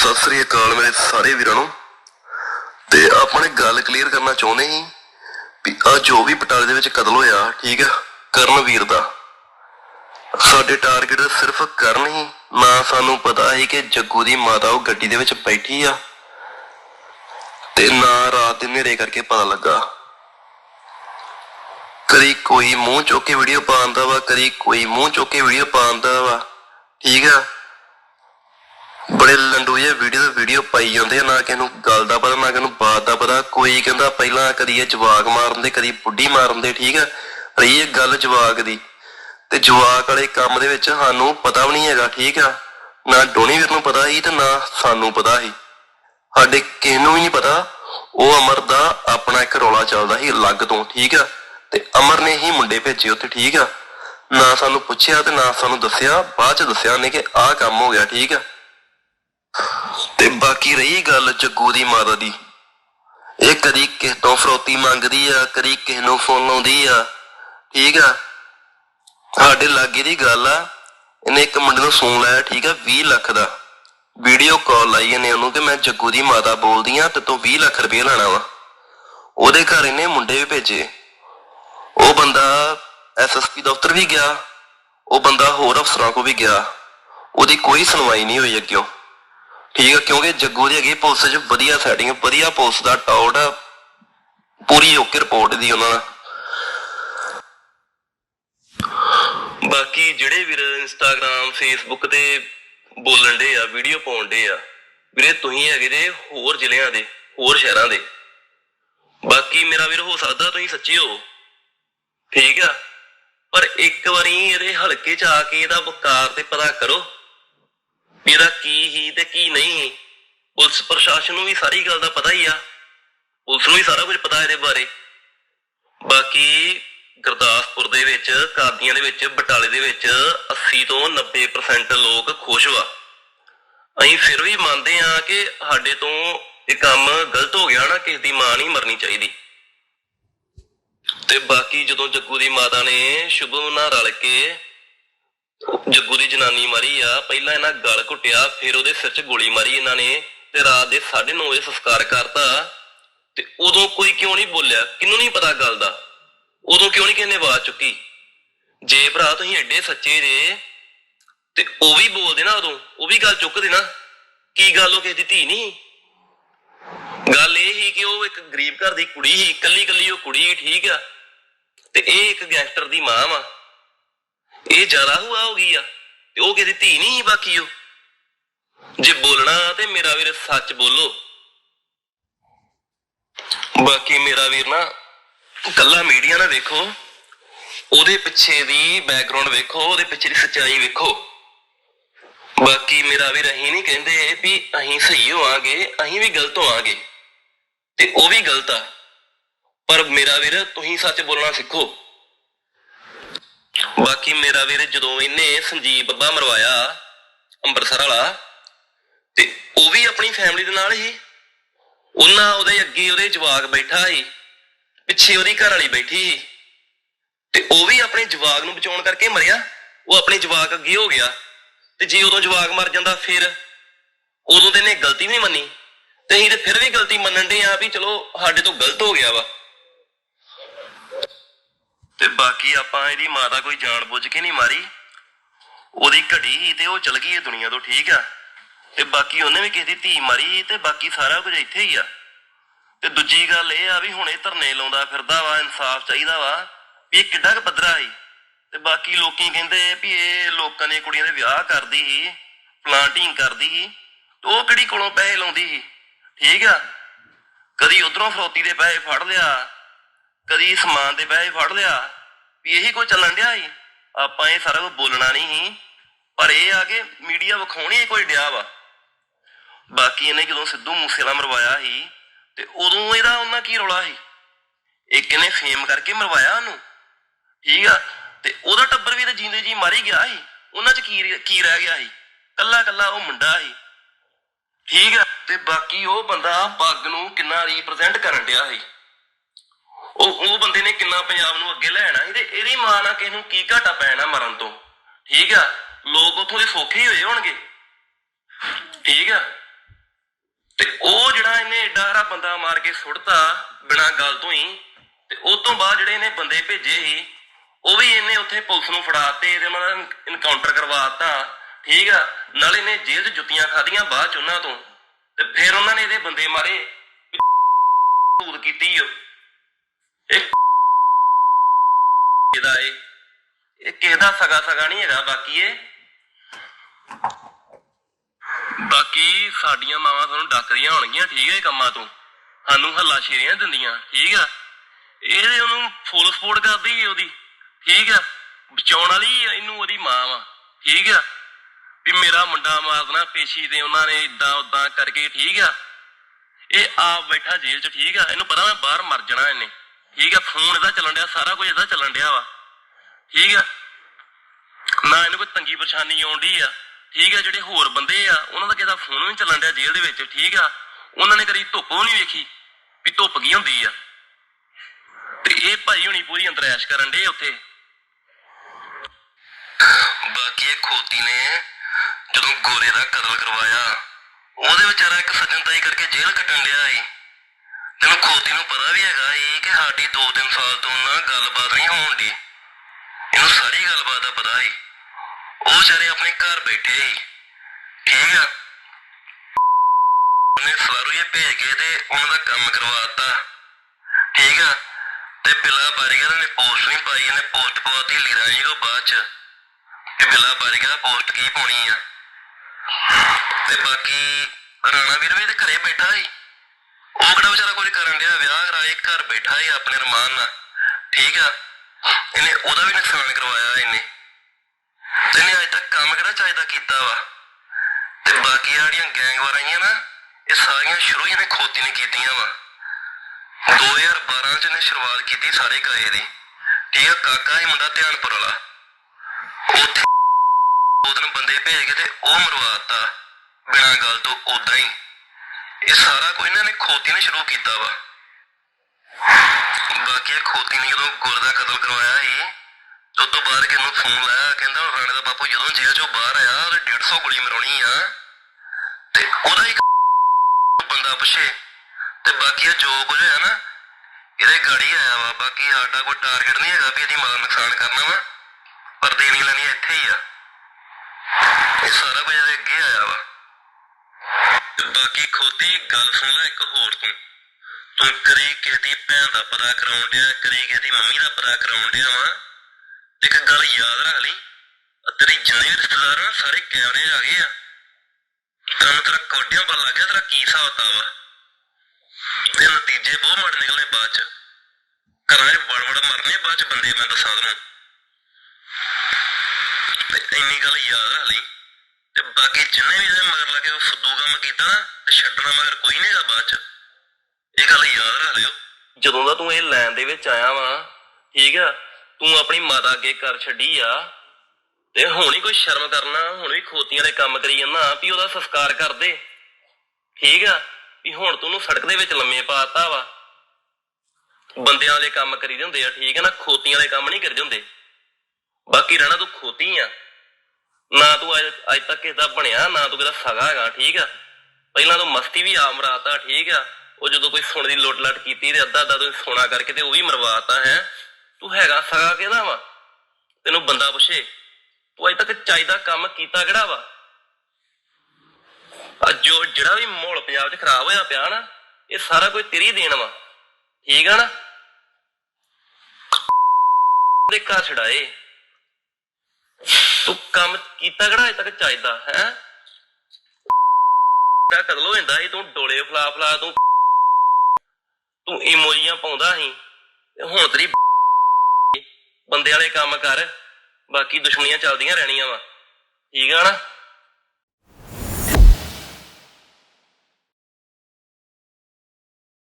ਸਤਿ ਸ੍ਰੀ ਅਕਾਲ ਮੇਰੇ ਸਾਰੇ ਵੀਰਾਂ ਨੂੰ। ਤੇ ਆਪਾਂ ਨੇ ਗੱਲ ਕਲੀਅਰ ਕਰਨਾ ਚਾਹੁੰਦੇ ਸੀ ਵੀ ਆ ਜੋ ਵੀ ਬਟਾਲੇ ਦੇ ਵਿੱਚ ਕਤਲ ਹੋਇਆ, ਠੀਕ ਆ ਕਰਨਵੀਰ ਦਾ। ਸਾਡੇ ਟਾਰਗੇਟ ਸਿਰਫ ਕਰਨ ਹੀ, ਨਾ ਸਾਨੂੰ ਪਤਾ ਸੀ ਕਿ ਜੱਗੂ ਦੀ ਮਾਤਾ ਉਹ ਗੱਡੀ ਦੇ ਵਿੱਚ ਬੈਠੀ ਆ। ਤੇ ਨਾ ਰਾਤ ਦੇ ਹਨੇਰੇ ਕਰਕੇ ਪਤਾ ਲੱਗਾ। ਕਦੀ ਕੋਈ ਮੂੰਹ ਚੋਕੇ ਵੀਡੀਓ ਪਾਉਂਦਾ ਵਾ, ਕਦੀ ਕੋਈ ਮੂੰਹ ਚੋਕੇ ਵੀਡੀਓ ਪਾਉਂਦਾ ਵਾ, ਠੀਕ ਆ। ਬੜੇ ਲੰਡੂ ਜਿਹੇ ਵੀਡੀਓ ਤੇ ਵੀਡੀਓ ਪਾਈ ਜਾਂਦੇ ਆ, ਨਾ ਕਿ ਨੂੰ ਗੱਲ ਦਾ ਪਤਾ, ਨਾ ਕਿ ਨੂੰ ਬਾਤ ਦਾ ਪਤਾ। ਕੋਈ ਕਹਿੰਦਾ ਪਹਿਲਾਂ ਕਦੀ ਇਹ ਜਵਾਕ ਮਾਰਨ ਦੇ, ਕਦੀ ਬੁੱਢੀ ਮਾਰਨ ਦੇ, ਠੀਕ ਆ? ਰਹੀ ਇਹ ਗੱਲ ਜਵਾਕ ਦੀ। ਤੇ ਜਵਾਕ ਵਾਲੇ ਕੰਮ ਦੇ ਵਿੱਚ ਸਾਨੂੰ ਪਤਾ ਵੀ ਨਹੀਂ ਹੈਗਾ, ਠੀਕ ਆ? ਨਾ ਡੋਣੀ ਵੀਰ ਨੂੰ ਪਤਾ ਸੀ ਤੇ ਨਾ ਸਾਨੂੰ ਪਤਾ ਸੀ। ਸਾਡੇ ਕਿਸੇ ਨੂੰ ਵੀ ਨਹੀਂ ਪਤਾ, ਉਹ ਅਮਰ ਦਾ ਆਪਣਾ ਇੱਕ ਰੌਲਾ ਚੱਲਦਾ ਸੀ ਅਲੱਗ ਤੋਂ, ਠੀਕ ਆ? ਤੇ ਅਮਰ ਨੇ ਹੀ ਮੁੰਡੇ ਭੇਜੇ ਉੱਥੇ, ਠੀਕ ਆ? ਨਾ ਸਾਨੂੰ ਪੁੱਛਿਆ ਤੇ ਨਾ ਸਾਨੂੰ ਦੱਸਿਆ, ਬਾਅਦ ਚ ਦੱਸਿਆ ਉਹਨੇ ਕਿ ਆਹ ਕੰਮ ਹੋ ਗਿਆ, ਠੀਕ ਆ? ਤੇ ਬਾਕੀ ਰਹੀ ਗੱਲ ਜੱਗੂ ਦੀ ਮਾਤਾ ਦੀ। ਇਹ ਕਦੀ ਕਿਸੇ ਤੋਂ ਫਰੋਤੀ ਮੰਗਦੀ ਆ, ਕਦੀ ਕਿਸੇ ਨੂੰ ਫੋਨ ਲਾਉਂਦੀ ਆ। ਠੀਕ ਆ? ਸਾਡੇ ਲਾਗੇ ਦੀ ਗੱਲ ਆ, ਇਹਨੇ ਇੱਕ ਮੁੰਡੇ ਨੂੰ ਫੋਨ ਲਾਇਆ, ਠੀਕ ਆ 20 ਲੱਖ ਦਾ। ਵੀਡੀਓ ਕਾਲ ਲਾਈ ਇਹਨੇ ਉਹਨੂੰ ਕਿ ਮੈਂ ਜੱਗੂ ਦੀ ਮਾਤਾ ਬੋਲਦੀ ਆ, ਤੇ ਤੂੰ 20 ਲੱਖ ਰੁਪਏ ਲੈਣਾ ਵਾ। ਉਹਦੇ ਘਰ ਇਹਨੇ ਮੁੰਡੇ ਵੀ ਭੇਜੇ। ਉਹ ਬੰਦਾ ਐਸਐਸਪੀ ਦਫ਼ਤਰ ਵੀ ਗਿਆ, ਉਹ ਬੰਦਾ ਹੋਰ ਅਫਸਰਾਂ ਕੋ ਵੀ ਗਿਆ। ਉਹਦੀ ਕੋਈ ਸੁਣਵਾਈ ਨਹੀਂ ਹੋਈ ਅੱਗਿਓਂ। ਠੀਕ ਆ, ਕਿਉਂਕਿ ਜੱਗੂ ਦੀ ਹੈਗੀ ਪੁਲਿਸ 'ਚ ਵਧੀਆ ਸੈਟਿੰਗ ਵਧੀਆ ਪੁਲਿਸ ਦਾ ਟੌਟ ਪੂਰੀ ਓਕੇ ਰਿਪੋਰਟ ਦੀ ਉਹਨਾਂ ਨਾਲ ਬਾਕੀ ਜਿਹੜੇ ਵੀਰ ਇੰਸਟਾਗ੍ਰam ਫੇਸਬੁੱਕ ਤੇ ਬੋਲਣ ਦੇ ਆ ਵੀਡੀਓ ਪਾਉਣ ਦੇ ਆ, ਵੀਰੇ ਤੁਸੀਂ ਹੈਗੇ ਜੇ ਹੋਰ ਜ਼ਿਲ੍ਹਿਆਂ ਦੇ, ਹੋਰ ਸ਼ਹਿਰਾਂ ਦੇ। ਬਾਕੀ ਮੇਰਾ ਵੀਰ ਹੋ ਸਕਦਾ ਤੁਸੀਂ ਸੱਚੇ ਹੋ। ਠੀਕ ਆ? ਪਰ ਇੱਕ ਵਾਰੀ ਇਹਦੇ ਹਲਕੇ 'ਚ ਆ ਕੇ ਇਹਦਾ ਵਕਾਰ ਤੇ ਪਤਾ ਕਰੋ। ਇਹਦਾ ਕੀ ਹੀ ਤੇ ਕੀ ਨਹੀਂ। ਪੁਲਿਸ ਪ੍ਰਸ਼ਾਸਨ ਨੂੰ ਵੀ ਸਾਰੀ ਗੱਲ ਦਾ ਪਤਾ ਹੀ ਆ। ਪੁਲਿਸ ਨੂੰ ਵੀ ਸਾਰਾ ਕੁਝ ਪਤਾ ਇਹਦੇ ਬਾਰੇ। ਬਾਕੀ ਗੁਰਦਾਸਪੁਰ ਦੇ ਵਿੱਚ, ਕਾਦੀਆਂ ਦੇ ਵਿੱਚ, ਬਟਾਲੇ ਦੇ ਵਿੱਚ 80 ਤੋਂ 90% ਲੋਕ ਖੁਸ਼ ਵਾ। ਅਸੀਂ ਫਿਰ ਵੀ ਮੰਨਦੇ ਆ ਕਿ ਸਾਡੇ ਤੋਂ ਇਹ ਕੰਮ ਗਲਤ ਹੋ ਗਿਆ ਨਾ, ਕਿਸੇ ਦੀ ਮਾਂ ਨਹੀਂ ਮਰਨੀ ਚਾਹੀਦੀ। ਤੇ ਬਾਕੀ ਜਦੋਂ ਜੱਗੂ ਦੀ ਮਾਤਾ ਨੇ ਸ਼ੁਭਮ ਨਾਲ ਰਲ ਕੇ ਜੱਗੂ ਦੀ ਜਨਾਨੀ ਮਾਰੀ ਆ, ਪਹਿਲਾਂ ਇਹਨਾਂ ਗਲ ਘੁੱਟਿਆ, ਫਿਰ ਉਹਦੇ ਸਿਰ 'ਚ ਗੋਲੀ ਮਾਰੀ ਇਹਨਾਂ ਨੇ ਤੇ ਰਾਤ ਦੇ 9:30 ਵਜੇ ਸੰਸਕਾਰ ਕਰਤਾ। ਤੇ ਉਦੋਂ ਕੋਈ ਕਿਉਂ ਨਹੀਂ ਬੋਲਿਆ? ਕਿਹਨੂੰ ਨਹੀਂ ਪਤਾ ਗੱਲ ਦਾ? ਉਦੋਂ ਕਿਉਂ ਨਹੀਂ ਕਿਸੇ ਨੇ ਆਵਾਜ਼ ਚੁੱਕੀ? ਜੇ ਭਰਾ ਤੁਸੀਂ ਐਡੇ ਸੱਚੇ ਜੇ, ਤੇ ਉਹ ਵੀ ਬੋਲਦੇ ਨਾ ਉਦੋਂ, ਉਹ ਵੀ ਗੱਲ ਚੁੱਕਦੇ ਨਾ ਕੀ ਗੱਲ ਉਹ ਕਿਸੇ ਦੀ ਧੀ ਨਹੀਂ? ਗੱਲ ਇਹ ਹੀ ਕਿ ਉਹ ਇੱਕ ਗਰੀਬ ਘਰ ਦੀ ਕੁੜੀ ਸੀ ਇਕੱਲੀ ਇਕੱਲੀ ਉਹ ਕੁੜੀ ਠੀਕ ਆ। ਤੇ ਇਹ ਇੱਕ ਗੈਂਗਸਟਰ ਦੀ ਮਾਂ ਵਾ। ਇਹ ਜ਼ਿਆਦਾ ਹੁਆ ਹੋ ਗਈ ਆ, ਤੇ ਉਹ ਕਿਸੇ ਧੀ ਨਹੀਂ ਬਾਕੀ ਉਹ। ਜੇ ਬੋਲਣਾ ਤੇ ਮੇਰਾ ਵੀਰ ਸੱਚ ਬੋਲੋ। ਬਾਕੀ ਮੇਰਾ ਵੀਰ ਨਾ, ਕੱਲਾ ਮੀਡੀਆ ਨਾ ਵੇਖੋ, ਉਹਦੇ ਪਿੱਛੇ ਦੀ ਬੈਕਗ੍ਰਾਉਂਡ ਵੇਖੋ, ਉਹਦੇ ਪਿੱਛੇ ਦੀ ਸੱਚਾਈ ਵੇਖੋ। ਬਾਕੀ ਮੇਰਾ ਵੀਰ ਅਸੀਂ ਨਹੀਂ ਕਹਿੰਦੇ ਵੀ ਅਸੀਂ ਸਹੀ ਹੋਵਾਂਗੇ, ਅਸੀਂ ਵੀ ਗਲਤ ਹੋਵਾਂਗੇ, ਤੇ ਉਹ ਵੀ ਗਲਤ ਆ। ਪਰ ਮੇਰਾ ਵੀਰ, ਤੁਸੀਂ ਸੱਚ ਬੋਲਣਾ ਸਿੱਖੋ। ਬਾਕੀ ਮੇਰਾ ਵੀਰੇ ਜਦੋਂ ਇਹਨੇ ਸੰਜੀਵ ਬੱਬਾ ਮਰਵਾਇਆ ਅੰਮ੍ਰਿਤਸਰ ਵਾਲਾ, ਤੇ ਉਹ ਵੀ ਆਪਣੀ ਫੈਮਿਲੀ ਦੇ ਨਾਲ ਹੀ। ਉਹਨਾਂ ਉਹਦੇ ਅੱਗੇ ਉਹਦੇ ਜਵਾਕ ਬੈਠਾ ਸੀ, ਪਿੱਛੇ ਉਹਦੀ ਘਰ ਵਾਲੀ ਬੈਠੀ ਸੀ। ਤੇ ਉਹ ਵੀ ਆਪਣੇ ਜਵਾਕ ਨੂੰ ਬਚਾਉਣ ਕਰਕੇ ਮਰਿਆ। ਉਹ ਆਪਣੇ ਜਵਾਕ ਅੱਗੇ ਹੋ ਗਿਆ। ਤੇ ਜੇ ਉਦੋਂ ਜਵਾਕ ਮਰ ਜਾਂਦਾ ਫਿਰ ਉਦੋਂ ਤੇ ਨੇ ਗਲਤੀ ਵੀ ਨਹੀਂ ਮੰਨੀ। ਤੇ ਅਸੀਂ ਤੇ ਫਿਰ ਵੀ ਗਲਤੀ ਮੰਨਣ ਦੇ ਆ ਵੀ ਚਲੋ ਸਾਡੇ ਤੋਂ ਗਲਤ ਹੋ ਗਿਆ ਵਾ। ਤੇ ਬਾਕੀ ਆਪਾਂ ਇਹਦੀ ਮਾਤਾ ਕੋਈ ਜਾਣ ਬੁੱਝ ਕੇ ਨਹੀਂ ਮਾਰੀ। ਉਹਦੀ ਘੜੀ ਹੀ ਤੇ ਉਹ ਚਲ ਗਈ ਇਹ ਦੁਨੀਆ ਤੋਂ, ਠੀਕ ਆ। ਤੇ ਬਾਕੀ ਉਹਨੇ ਵੀ ਕਿਸੇ ਦੀ ਧੀ ਮਾਰੀ ਤੇ ਬਾਕੀ ਸਾਰਾ ਕੁਝ ਇੱਥੇ ਹੀ ਆ। ਤੇ ਦੂਜੀ ਗੱਲ ਇਹ ਆ ਵੀ ਹੁਣ ਇਹ ਧਰਨੇ ਲਾਉਂਦਾ ਫਿਰਦਾ ਵਾ, ਇਨਸਾਫ ਚਾਹੀਦਾ ਵਾ, ਵੀ ਇਹ ਕਿੱਡਾ ਕੁ ਪੱਧਰਾ ਸੀ। ਤੇ ਬਾਕੀ ਲੋਕੀ ਕਹਿੰਦੇ ਵੀ ਇਹ ਲੋਕਾਂ ਦੀਆਂ ਕੁੜੀਆਂ ਦੇ ਵਿਆਹ ਕਰਦੀ ਸੀ ਪਲਾਂਟਿੰਗ ਕਰਦੀ ਸੀ, ਤੇ ਉਹ ਕਿਹੜੀ ਕੋਲੋਂ ਪੈਸੇ ਲਾਉਂਦੀ ਸੀ, ਠੀਕ ਆ। ਕਦੀ ਉਧਰੋਂ ਫਰੋਤੀ ਦੇ ਪੈਸੇ ਫੜ ਲਿਆ ਕਦੀ ਸਮਾਨ ਦੇ ਬਹਿ ਫੜ ਲਿਆ ਵੀ ਇਹੀ ਕੋਈ ਚੱਲਣ ਡਿਆ ਸੀ ਆਪਾਂ ਇਹ ਸਾਰਾ ਕੁਝ ਬੋਲਣਾ ਨਹੀਂ ਸੀ। ਪਰ ਇਹ ਆ ਕਿ ਮੀਡੀਆ ਵਿਖਾਉਣੀ ਕੋਈ ਡਿਆ ਵਾ। ਬਾਕੀ ਇਹਨੇ ਜਦੋਂ ਸਿੱਧੂ ਮੂਸੇਵਾਲਾ ਮਰਵਾਇਆ ਸੀ, ਤੇ ਉਦੋਂ ਇਹਦਾ ਉਹਨਾਂ ਕੀ ਰੌਲਾ ਸੀ? ਇੱਕ ਇਹਨੇ ਫੇਮ ਕਰਕੇ ਮਰਵਾਇਆ ਉਹਨੂੰ। ਠੀਕ ਆ? ਤੇ ਉਹਦਾ ਟੱਬਰ ਵੀ ਤਾਂ ਜਿੰਦੇ ਜੀ ਮਾਰੀ ਗਿਆ ਸੀ। ਉਹਨਾਂ 'ਚ ਕੀ ਕੀ ਰਹਿ ਗਿਆ ਸੀ? ਕੱਲਾ ਕੱਲਾ ਉਹ ਮੁੰਡਾ ਸੀ। ਠੀਕ ਆ? ਤੇ ਬਾਕੀ ਉਹ ਬੰਦਾ ਪੱਗ ਨੂੰ ਕਿੰਨਾ ਰਿਪਰੈਜ਼ੈਂਟ ਕਰਨ ਡਿਆ ਸੀ। ਉਹ ਉਹ ਬੰਦੇ ਨੇ ਕਿੰਨਾ ਪੰਜਾਬ ਨੂੰ ਅੱਗੇ ਲੈਣਾ ਸੀ ਤੇ ਇਹਦੀ ਮਾਂ ਨਾਲ ਕਿਸ ਨੂੰ ਕੀ ਘਾਟਾ ਪੈਣਾ ਮਰਨ ਤੋਂ। ਠੀਕ ਆ? ਲੋਕ ਉੱਥੋਂ ਦੇ ਸੌਖੇ ਹੋਏ ਹੋਣਗੇ। ਠੀਕ ਆ? ਏਡਾ ਹਰਾ ਬੰਦਾ ਮਾਰ ਕੇ ਸੁੱਟਤਾ ਬਿਨਾਂ ਗੱਲ ਤੋਂ ਹੀ, ਤੇ ਉਸ ਤੋਂ ਬਾਅਦ ਜਿਹੜੇ ਇਹਨੇ ਬੰਦੇ ਭੇਜੇ ਸੀ, ਉਹ ਵੀ ਇਹਨੇ ਉੱਥੇ ਪੁਲਿਸ ਨੂੰ ਫੜਾਤੇ ਤੇ ਉਹਨਾਂ ਦਾ ਇਨਕਾਊਂਟਰ ਕਰਵਾਤਾ ਠੀਕ ਆ? ਨਾਲੇ ਇਹਨੇ ਜੇਲ੍ਹ 'ਚ ਜੁੱਤੀਆਂ ਖਾਧੀਆਂ ਬਾਅਦ ਚ ਉਹਨਾਂ ਤੋਂ। ਤੇ ਫਿਰ ਉਹਨਾਂ ਨੇ ਇਹਦੇ ਬੰਦੇ ਮਾਰੇ ਧੂਤ ਕੀਤੀ ਓ। ਇਹ ਇਹਦਾ ਇਹ ਇਹ ਕਿਸੇ ਦਾ ਸਗਾ ਸਗਾ ਨਹੀਂ ਹੈਗਾ, ਬਾਕੀ ਇਹ? ਬਾਕੀ ਸਾਡੀਆਂ ਮਾਵਾਂ ਤੁਹਾਨੂੰ ਡੱਕਦੀਆਂ ਹੋਣਗੀਆਂ, ਠੀਕ ਹੈ ਕੰਮਾਂ ਤੋਂ। ਸਾਨੂੰ ਹੱਲਾ ਸ਼ੇਰੀਆਂ ਦਿੰਦੀਆਂ, ਠੀਕ ਆ? ਇਹ ਉਹਨੂੰ ਫੁੱਲ ਸਪੋਰਟ ਕਰਦੀ ਹੈ ਉਹਦੀ, ਠੀਕ ਆ? ਬਚਾਉਣ ਵਾਲੀ ਇਹਨੂੰ ਉਹਦੀ ਮਾਂ ਵਾ, ਠੀਕ ਆ? ਵੀ ਮੇਰਾ ਮੁੰਡਾ ਮਾਰਨਾ ਪੇਸ਼ੀ ਤੇ ਉਹਨਾਂ ਨੇ ਇਦਾਂ ਉਦਾਂ ਕਰਕੇ, ਠੀਕ ਆ? ਇਹ ਆਪ ਬੈਠਾ ਜੇਲ੍ਹ 'ਚ, ਠੀਕ ਆ? ਇਹਨੂੰ ਪਤਾ ਮੈਂ ਬਾਹਰ ਮਰ ਜਾਣਾ ਇਹਨੇ। ਠੀਕ ਆ, ਫੋਨ ਇਹਦਾ ਚੱਲਣ ਡਿਆ, ਸਾਰਾ ਕੁਝ ਇਹਦਾ ਚੱਲਣ ਡਿਆ ਵਾ। ਠੀਕ ਆ? ਨਾ ਇਹਨੂੰ ਕੋਈ ਤੰਗੀ ਪਰੇਸ਼ਾਨੀ ਆਉਂਦੀ ਆ। ਠੀਕ ਆ, ਜਿਹੜੇ ਹੋਰ ਬੰਦੇ ਆ, ਉਹਨਾਂ ਦਾ ਕਿਸੇ ਫੋਨ ਵੀ ਚੱਲਣ ਡਿਆ ਜੇਲ੍ਹ ਦੇ ਵਿੱਚ, ਠੀਕ ਆ? ਉਹਨਾਂ ਨੇ ਕਦੀ ਧੁੱਪ ਨਹੀਂ ਵੇਖੀ ਵੀ ਧੁੱਪ ਕੀ ਹੁੰਦੀ ਆ। ਤੇ ਇਹ ਭਾਈ ਹੁਣੀ ਪੂਰੀ ਅੰਦਰ ਐਸ਼ ਕਰਨ ਡੇ ਉੱਥੇ। ਬਾਕੀ ਖੋਤੀ ਨੇ ਜਦੋਂ ਗੋਰੇ ਦਾ ਕਤਲ ਕਰਵਾਇਆ, ਉਹਦੇ ਵਿਚਾਰਾ ਇੱਕ ਸੱਜਣ ਤਾਈ ਕਰਕੇ ਜੇਲ੍ਹ ਕੱਟਣ ਡਿਆ ਏ ਤੈਨੂੰ ਖੋਤੀ ਨੂੰ ਪਤਾ ਵੀ ਹੈਗਾ ਏ ਕਿ ਸਾਡੀ 2-3 ਸਾਲ ਤੋਂ ਨਾ ਗੱਲਬਾਤ ਨਹੀਂ ਹੋਣ ਦੀ ਇਹਨੂੰ ਸਾਰੀ ਗੱਲਬਾਤ ਦਾ ਪਤਾ ਸੀ। ਉਹ ਵਿਚਾਰੇ ਆਪਣੇ ਘਰ ਬੈਠੇ ਸੀ। ਠੀਕ ਆ। ਉਹਨੇ ਸਵਾਰੂ ਭੇਜ ਕੇ ਤੇ ਉਹਨਾਂ ਦਾ ਕੰਮ ਕਰਵਾਤਾ। ਠੀਕ ਆ। ਤੇ ਬਿਲਾ ਬਾਰੀਗਰ ਨੇ ਪੋਸਟ ਨਹੀਂ ਪਾਈ ਇਹਨੇ ਪੋਸਟ ਪਵਾਤੀ ਲੀਰਾ ਜੀ ਤੋਂ ਬਾਅਦ ਚ। ਤੇ ਬਿਲਾ ਬਾਰੀਗਰ ਪੋਸਟ ਕੀ ਪਾਉਣੀ ਆ। ਤੇ ਬਾਕੀ ਰਾਣਾ ਵੀਰ ਵੀ ਤੇ ਘਰੇ ਬੈਠਾ ਸੀ। ਉਹ ਕਿਹੜਾ ਵਿਚਾਰਾ ਕੁਝ ਕਰਨ ਡਿਆ, ਵਿਆਹ ਕਰਾਏ ਘਰ ਬੈਠਾ ਸੀ ਆਪਣੇ ਰਮਾਨ ਨਾਲ। ਠੀਕ ਆ? ਇਹਨੇ ਉਹਦਾ ਵੀ ਨੁਕਸਾਨ ਕਰਵਾਇਆ ਇਹਨੇ। ਇਹਨੇ ਅਜੇ ਤੱਕ ਕੰਮ ਕਿਹੜਾ ਚਾਹੀਦਾ ਕੀਤਾ ਵਾ? ਤੇ ਬਾਕੀ ਜਿਹੜੀਆਂ ਗੈਂਗਵਾਰ ਨਾ, ਇਹ ਸਾਰੀਆਂ ਸ਼ੁਰੂ ਹੀ ਇਹਨੇ ਖੋਤੀ ਨੇ ਕੀਤੀਆਂ ਵਾ। 2012 ਚ ਇਹਨੇ ਸ਼ੁਰੂਆਤ ਕੀਤੀ ਸਾਰੇ ਕਾਏ ਦੀ। ਠੀਕ ਆ? ਕਾਕਾ ਹੀ ਮੁੰਡਾ ਧਿਆਨਪੁਰ ਵਾਲਾ। ਉੱਥੇ ਦੋ ਦਿਨ ਬੰਦੇ ਭੇਜ ਕੇ ਤੇ ਉਹ ਮਰਵਾਤਾ, ਬਿਨਾਂ ਗੱਲ ਤੋਂ ਉਦਾਂ ਹੀ। ਇਹ ਸਾਰਾ ਕੁਝ ਇਹਨਾਂ ਨੇ ਖੋਤੀ ਨੇ ਸ਼ੁਰੂ ਕੀਤਾ ਵਾ। ਬਾਕੀ ਖੋਤੀ ਨੇ ਜਦੋਂ ਗੁਰ ਦਾ ਕਤਲ ਕਰਵਾਇਆ ਸੀ ਉਸ ਤੋਂ ਬਾਅਦ ਕਿਹਨੂੰ ਫੋਨ ਲਾਇਆ, ਕਹਿੰਦਾ ਰਾਣੇ ਦਾ ਬਾਪੂ ਜਦੋਂ ਜੇਲ੍ਹ ਚੋਂ ਬਾਹਰ ਆਇਆ, ਉਹਦੇ 150 ਗੋਲੀ ਮਰਾਉਣੀ ਆ। ਤੇ ਉਹਦਾ ਹੀ ਬੰਦਾ ਪੁੱਛੇ, ਤੇ ਬਾਕੀ ਇਹ ਜੋ ਕੁਝ ਹੋਇਆ ਨਾ, ਇਹਦੇ ਗਾੜੀ ਆਇਆ ਵਾ। ਬਾਕੀ ਸਾਡਾ ਕੋਈ ਟਾਰਗੇਟ ਨਹੀਂ ਹੈਗਾ ਵੀ ਇਹਦੀ ਮਾਂ ਨੁਕਸਾਨ ਕਰਨਾ ਵਾ, ਪਰ ਦੇਣੀ ਲੈਣੀ ਇੱਥੇ ਹੀ ਆ। ਇਹ ਸਾਰਾ ਕੁਝ ਇਹਦੇ ਅੱਗੇ ਆਇਆ ਵਾ। ਤੇ ਬਾਕੀ ਖੋਤੀ ਗੱਲ ਸੁਣ ਲੈ ਇੱਕ ਹੋਰ ਤੂੰ। ਤੂੰ ਕਰੀ ਕਿਸੇ ਭੈਣ ਦਾ ਪਤਾ ਕਰਾਉਣ ਡਿਆ, ਕਰੀ ਕਿਸੇ ਮੰਮੀ ਦਾ ਪਤਾ ਕਰਾਉਣ ਡਿਆ ਵਾ। ਇੱਕ ਗੱਲ ਯਾਦ ਰੱਖ ਲਈ, ਆਹ ਜਿੰਨੇ ਰਿਸ਼ਤੇਦਾਰ ਸਾਰੇ ਕੈਮਰੇ ਆ ਗਏ ਆ। ਕੰਮ ਤੇਰਾ ਕੋਟਿਆਂ ਪਰ ਲੱਗ ਤੇਰਾ ਕੀ ਹਿਸਾਬ ਵਾ ਤੇ ਨਤੀਜੇ ਬਹੁਤ ਮਾੜੇ ਨਿਕਲਣੇ ਬਾਅਦ ਚ। ਘਰਾਂ 'ਚ ਵੜ ਵੜ ਮਰਨੇ ਬਾਅਦ ਚ ਬੰਦੇ ਮੈਂ ਦੱਸਾਂ ਤੈਨੂੰ। ਇੰਨੀ ਗੱਲ ਯਾਦ ਰੱਖ ਬਾਕੀ ਜਿੰਨੇ ਵੀ ਇਹਦੇ ਮਗਰ ਲੱਗੇ ਉਹ ਫੁੱਦੂ ਕੰਮ ਕੀਤਾ ਨਾ, ਤੇ ਛੱਡਣਾ ਮਗਰ ਕੋਈ ਨਹੀਂਗਾ ਬਾਅਦ ਚ। ਇਹ ਗੱਲ ਯਾਦ ਰੱਖ ਲਿਓ। ਜਦੋਂ ਦਾ ਤੂੰ ਇਹ ਲੈਣ ਦੇ ਵਿੱਚ ਆਇਆ ਵਾ, ਠੀਕ ਆ, ਤੂੰ ਆਪਣੀ ਮਾਤਾ ਅੱਗੇ ਕਰ ਛੱਡੀ ਆ, ਤੇ ਹੁਣ ਹੀ ਕੋਈ ਸ਼ਰਮ ਕਰਨਾ, ਹੁਣ ਵੀ ਖੋਤੀਆਂ ਦੇ ਕੰਮ ਕਰੀ ਜਾਂਦਾ, ਵੀ ਉਹਦਾ ਸੰਸਕਾਰ ਕਰ ਦੇ। ਠੀਕ ਆ, ਵੀ ਹੁਣ ਤੂੰ ਉਹਨੂੰ ਸੜਕ ਦੇ ਵਿੱਚ ਲੰਮੇ ਪਾਤਾ ਵਾ। ਬੰਦਿਆਂ ਦੇ ਕੰਮ ਕਰੀ ਹੁੰਦੇ ਆ, ਠੀਕ ਆ ਨਾ, ਖੋਤੀਆਂ ਦੇ ਕੰਮ ਨਹੀਂ ਕਰਦੇ ਹੁੰਦੇ। ਬਾਕੀ ਰਹਿਣਾ ਤੂੰ ਖੋਤੀ ਆ। ਨਾ ਤੂੰ ਅੱਜ ਅੱਜ ਤੱਕ ਕਿਸੇ ਬਣਿਆ, ਨਾ ਤੂੰ ਕਿਹਦਾ ਸਗਾ ਹੈਗਾ, ਠੀਕ ਆ? ਪਹਿਲਾਂ ਤੂੰ ਮਸਤੀ ਵੀ ਆ ਮਰਾਤਾ ਠੀਕ ਆ? ਉਹ ਜਦੋਂ ਕੋਈ ਸੋਨੇ ਦੀ ਲੁੱਟ ਲੱਟ ਕੀਤੀ ਤੇ ਅੱਧਾ ਅੱਧਾ ਤੂੰ ਸੋਨਾ ਕਰਕੇ ਤੇ ਉਹ ਵੀ ਮਰਵਾਤਾ ਹੈ? ਤੂੰ ਹੈਗਾ ਸਗਾ ਕਿਹਦਾ ਵਾ? ਤੈਨੂੰ ਬੰਦਾ ਪੁੱਛੇ, ਤੂੰ ਅੱਜ ਤੱਕ ਚਾਹੀਦਾ ਕੰਮ ਕੀਤਾ ਕਿਹੜਾ ਵਾ? ਆ ਜੋ ਜਿਹੜਾ ਵੀ ਮਾਹੌਲ ਪੰਜਾਬ 'ਚ ਖਰਾਬ ਹੋਇਆ ਪਿਆ ਨਾ, ਇਹ ਸਾਰਾ ਕੋਈ ਤੇਰੀ ਦੇਣ ਵਾ, ਠੀਕ ਆ ਨਾ? ਦੇ ਘਰ ਛੜਾਏ ਤੂੰ ਕੰਮ ਕੀਤਾ ਕਿਹੜਾ ਅਜੇ ਤੱਕ ਚਾਹੀਦਾ, ਹੈ? ਦਾ ਕਤਲ ਹੋ ਜਾਂਦਾ ਸੀ, ਤੂੰ ਡੋਲੇ ਫਲਾ ਫਲਾ, ਤੂੰ ਤੂੰ ਇਮੋਜੀਆਂ ਪਾਉਂਦਾ ਸੀ, ਤੇ ਹੁਣ ਤੇਰੀ ਬੰਦੇ ਵਾਲੇ ਕੰਮ ਕਰ, ਬਾਕੀ ਦੁਸ਼ਮਣੀਆਂ ਚੱਲਦੀਆਂ ਰਹਿਣੀਆਂ ਵਾ। ਠੀਕ ਆ ਨਾ?